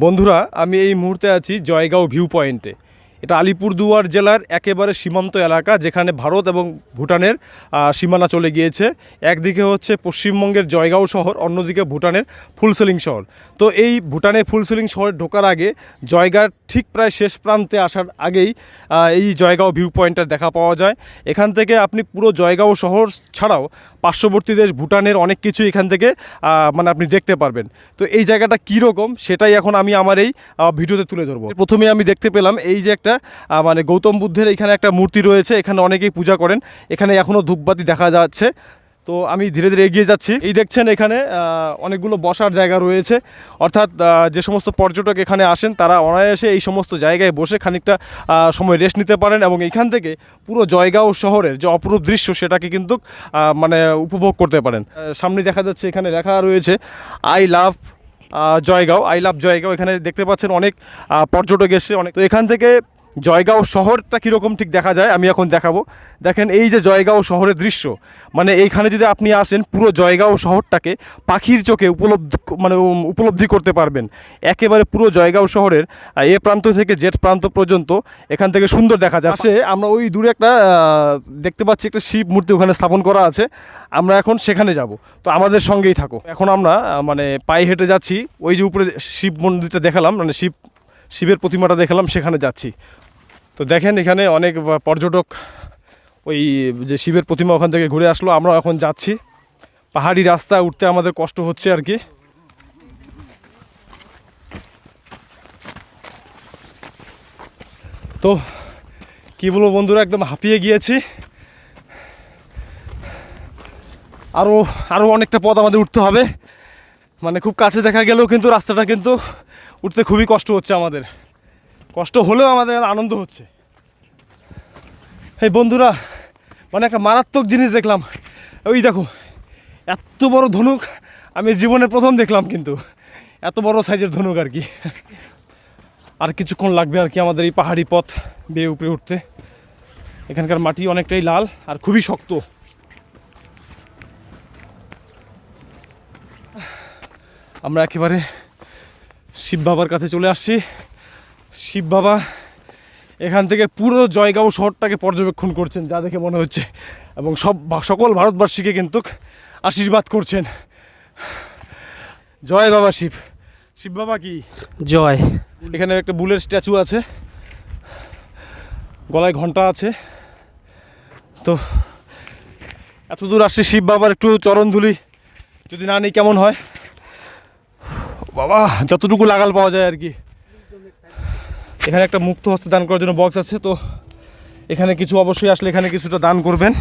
বন্ধুরা আমি এই মুহূর্তে আছি জয়গাঁও ভিউ পয়েন্টে এটা আলিপুরদুয়ার জেলার একেবারে সীমান্ত এলাকা, যেখানে ভারত এবং ভুটানের সীমানা চলে গিয়েছে। একদিকে হচ্ছে পশ্চিমবঙ্গের জয়গাঁও শহর, অন্যদিকে ভুটানের ফুলসেলিং শহর। তো এই ভুটানের ফুলসেলিং শহরে ঢোকার আগে জয়গাঁর ঠিক প্রায় শেষ প্রান্তে আসার আগেই এই জয়গাঁও ভিউ পয়েন্টটা দেখা পাওয়া যায়। এখান থেকে আপনি পুরো জয়গাঁও শহর ছাড়াও পার্শ্ববর্তী দেশ ভুটানের অনেক কিছু এখান থেকে মানে আপনি দেখতে পারবেন। তো এই জায়গাটা কীরকম, সেটাই এখন আমি আমার এই ভিডিওতে তুলে ধরবো। প্রথমে আমি দেখতে পেলাম এই যে একটা আহ, মানে গৌতম বুদ্ধের এখানে একটা মূর্তি রয়েছে এখানে অনেকেই পূজা করেন। এখানে এখনও ধূপবাতি দেখা যাচ্ছে। তো আমি ধীরে ধীরে এগিয়ে যাচ্ছি। এই দেখছেন এখানে অনেকগুলো বসার জায়গা রয়েছে। অর্থাৎ যে সমস্ত পর্যটক এখানে আসেন তারা অনায়াসে এই সমস্ত জায়গায় বসে খানিকটা সময় রেস্ট নিতে পারেন এবং এখান থেকে পুরো জয়গাঁও শহরের যে অপরূপ দৃশ্য সেটাকে কিন্তু মানে উপভোগ করতে পারেন। সামনে দেখা যাচ্ছে এখানে লেখা রয়েছে I love Jaigaon. I love Jaigaon. এখানে দেখতে পাচ্ছেন অনেক পর্যটক এসছে অনেক। তো এখান থেকে জয়গাঁও শহরটা কীরকম ঠিক দেখা যায়? আমি এখন দেখাবো। দেখেন, এই যে জয়গাঁও শহরের দৃশ্য মানে এইখানে যদি আপনি আসেন, পুরো জয়গাঁও শহরটাকে পাখির চোখে উপলব্ধ মানে উপলব্ধি করতে পারবেন। একেবারে পুরো জয়গাঁও শহরের এ প্রান্ত থেকে জেট প্রান্ত পর্যন্ত এখান থেকে সুন্দর দেখা যায়। পাশে আমরা ওই দূরে একটা দেখতে পাচ্ছি একটা শিব মূর্তি ওখানে স্থাপন করা আছে। আমরা এখন সেখানে যাব। তো আমাদের সঙ্গেই থাকো। এখন আমরা মানে পায়ে হেঁটে যাচ্ছি। ওই যে উপরে শিব মন্দিরটা দেখালাম মানে শিব শিবের প্রতিমাটা দেখালাম, সেখানে যাচ্ছি। তো দেখেন এখানে অনেক পর্যটক ওই যে শিবের প্রতিমা ওখান থেকে ঘুরে আসলো, আমরা এখন যাচ্ছি। পাহাড়ি রাস্তা উঠতে আমাদের কষ্ট হচ্ছে আর কি। তো কি বলব বন্ধুরা, একদম হাঁপিয়ে গিয়েছি। আরও আরও অনেকটা পথ আমাদের উঠতে হবে। মানে খুব কাছে দেখা গেলেও কিন্তু রাস্তাটা কিন্তু উঠতে খুবই কষ্ট হচ্ছে আমাদের। কষ্ট হলেও আমাদের আনন্দ হচ্ছে। এই বন্ধুরা মানে একটা মারাত্মক জিনিস দেখলাম। ওই দেখো, এত বড় ধনুক আমি জীবনে প্রথম দেখলাম কিন্তু। এত বড় সাইজের ধনুক আর কি। আর কিছুক্ষণ লাগবে আর কি আমাদের এই পাহাড়ি পথ বেয়ে উপরে উঠতে। এখানকার মাটি অনেকটাই লাল আর খুবই শক্ত। আমরা একেবারে শিব বাবার কাছে চলে আসছি। শিব বাবা এখান থেকে পুরো জয়গাঁও শহরটাকে পর্যবেক্ষণ করছেন যা দেখে মনে হচ্ছে। এবং সব সকল ভারতবাসীকে কিন্তু আশীর্বাদ করছেন। জয় বাবা শিব। শিব বাবা কি? জয়। এখানে একটা বুলের স্ট্যাচু আছে। গলায় ঘণ্টা আছে। তো এত দূর আসছে শিব বাবার একটু চরণধুলি। যদি না নিই কেমন হয়? বাবা, যতটুকু লাগাল পাওয়া যায় আর কি। এখানে একটা মুক্ত হস্তে দান করার জন্য বক্স আছে, তো এখানে কিছু অবশ্যই আসলে এখানে কিছুটা দান করবেন।